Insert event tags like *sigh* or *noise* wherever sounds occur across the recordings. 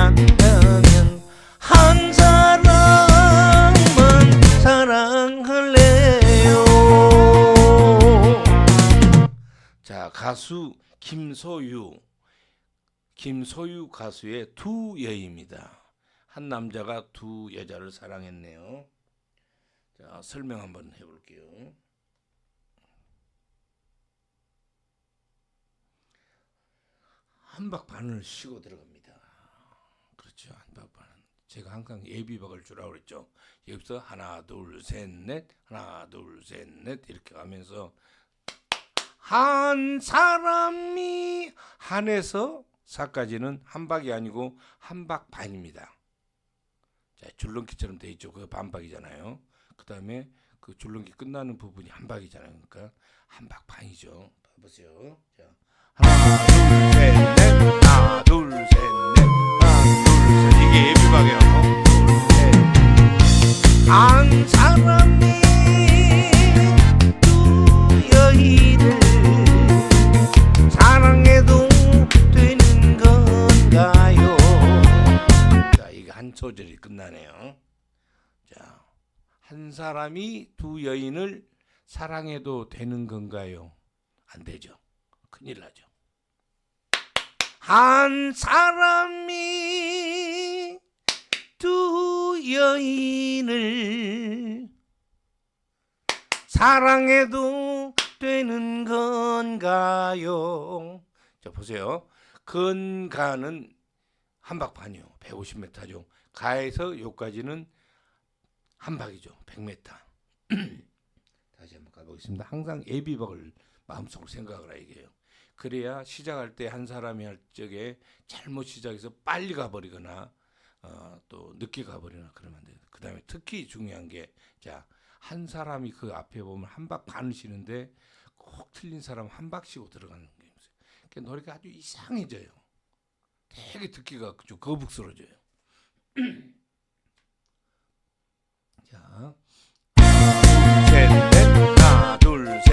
산다면 한 사람만 사랑할래요 자 가수 김소유 김소유 가수의 두 여입니다. 한 남자가 두 여자를 사랑했네요. 자 설명 한번 해볼게요. 한박 반을 쉬고 들어갑니다. 그렇죠. 한박 반. 제가 항상 예비박을 주라고 그랬죠. 여기서 하나 둘 셋 넷 하나 둘 셋 넷 이렇게 가면서 한 사람이 한에서 사까지는 한 박이 아니고 한 박 반입니다. 자, 줄넘기처럼 돼 있죠. 그 반박이잖아요. 그 다음에 그 줄넘기 끝나는 부분이 한 박이잖아요. 그러니까 한 박 반이죠. 봐보세요. 자, 하나, 둘, 셋, 넷. 하나, 둘, 셋, 넷. 하나, 둘, 셋. 이게 예비박이에요. 둘, 셋. 한 사람이 두 여인을 사랑해도 되는 건가요? 자, 이게 한 소절이 끝나네요. 자, 한 사람이 두 여인을 사랑해도 되는 건가요? 안 되죠. 큰일 나죠. 한 사람이 두 여인을 사랑해도 되는 건가요? 자 보세요. 건가는 한박 반이요. 150m죠. 가에서 요까지는 한 박이죠. 100m. *clears throat* 다시 한번 가보겠습니다. 항상 예비박을 마음속으로 생각을 하게요. 그래야 시작할 때 한 사람이 할 적에 잘못 시작해서 빨리 가버리거나 어, 또 늦게 가버리나 그러면 안 돼요. 그 다음에 특히 중요한 게 자, 한 사람이 그 앞에 보면 한 박 반을 쉬는데 꼭 틀린 사람 한 박 쉬고 들어가는 게 있어요. 그 노래가 아주 이상해져요. 되게 듣기가 좀 거북스러워져요. *clears throat* 자, 셋, 넷, 하나, 둘, 셋,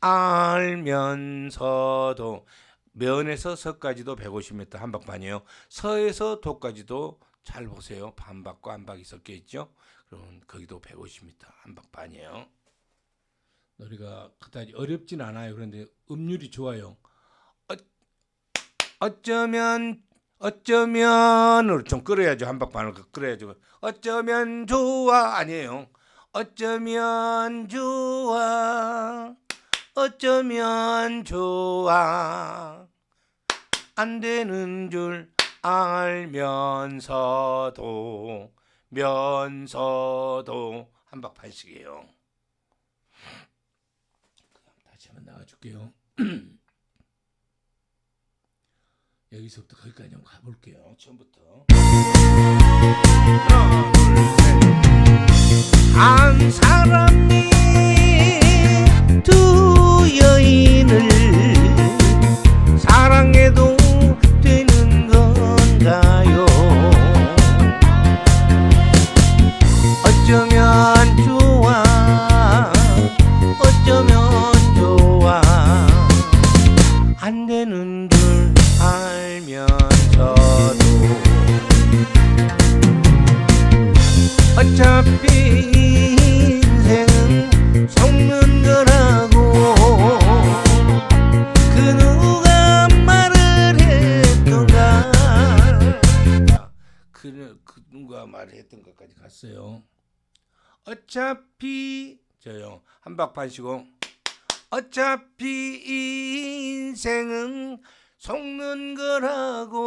알면서도 면에서 서까지도 150m 한박반이에요. 서에서 도까지도 잘 보세요. 반박과 한박이 섞여 있죠. 그러면 거기도 150m 한박반이에요. 노래가 그다지 어렵진 않아요. 그런데 음률이 좋아요. 어, 어쩌면 어쩌면으로 좀 끌어야죠. 한박반을 끌어야죠. 어쩌면 좋아 아니에요. 어쩌면 좋아 어쩌면 좋아 안 되는 줄 알면서도 면서도 한박반씩이에요. 다시 한번 나가줄게요. *clears throat* 여기서부터 거기까지 한번 가볼게요. 처음부터. 하나, 둘, 셋. 한 사람이 두 여인 갔어요 어차피 저요 한박반 쉬고 어차피 인생은 속는 거라고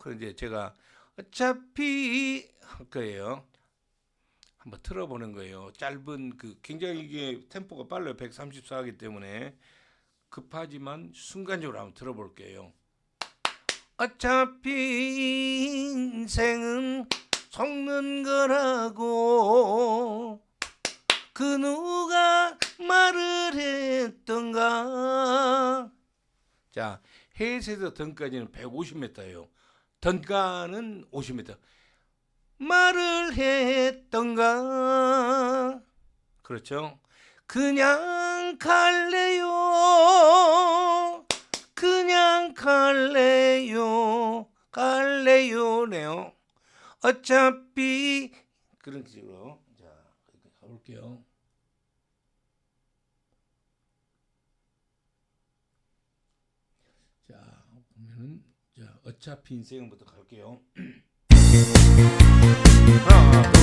그런데 제가 어차피 할 거예요. 한번 틀어보는 거예요. 짧은 그 굉장히 이게 템포가 빨라요. 134하기 때문에 급하지만 순간적으로 한번 들어볼게요. 어차피 인생은 속는 거라고. 그 누가 말을 했던가? 자 해에서 던까지는 150m예요. 던가는 50m 말을 했던가? 그렇죠? 그냥 갈래요? 그냥 갈래요? 갈래요네요 어차피 그런 식으로. 자 가볼게요. 자 보면은 자 어차피 인생부터 갈게요. *clears throat* 하나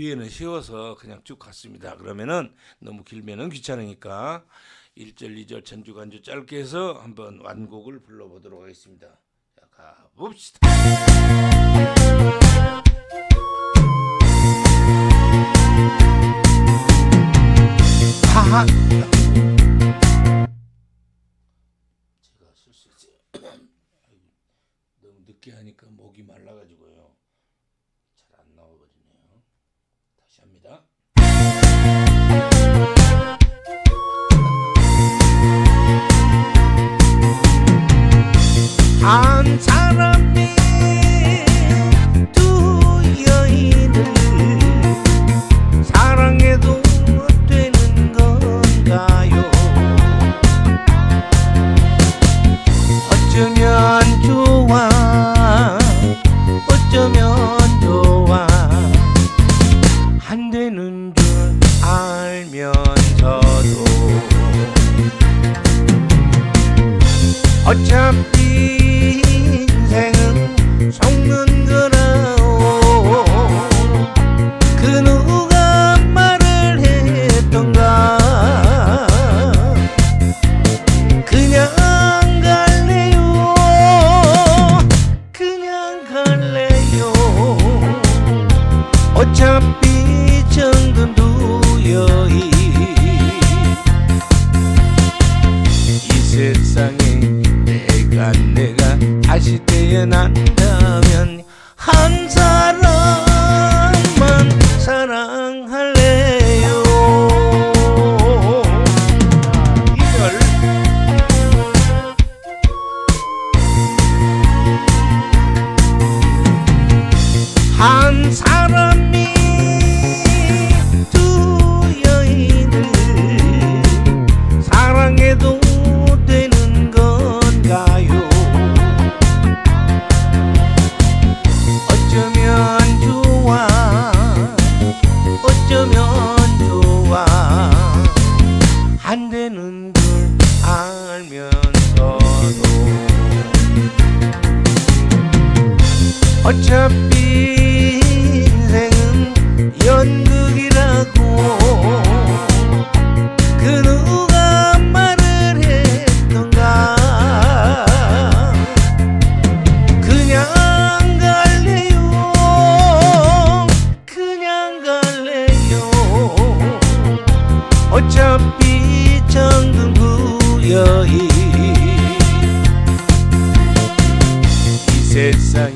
뒤에는 쉬워서 그냥 쭉 갔습니다. 그러면은 너무 길면은 귀찮으니까 1절 2절 전주 간주 짧게 해서 한번 완곡을 불러보도록 하겠습니다. 자 가봅시다. 하하. 제가 실수했어요. 아이고, 너무 늦게 하니까 목이 말라가지고요. 잘 안 나와버리네요 다시 합니다. 한 사람이 두 여인 어차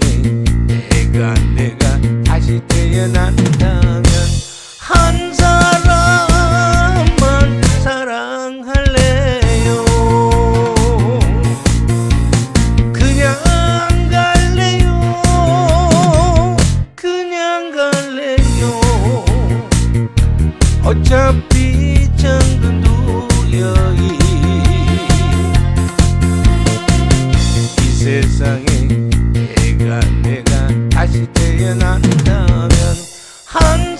세상에 내가 내가 다시 태어난다면 한 사람만 사랑할래요. 그냥 갈래요. 그냥 갈래요. 어차피 정든 두여이 이 세상에 내가 내가 다시 태어난다면 한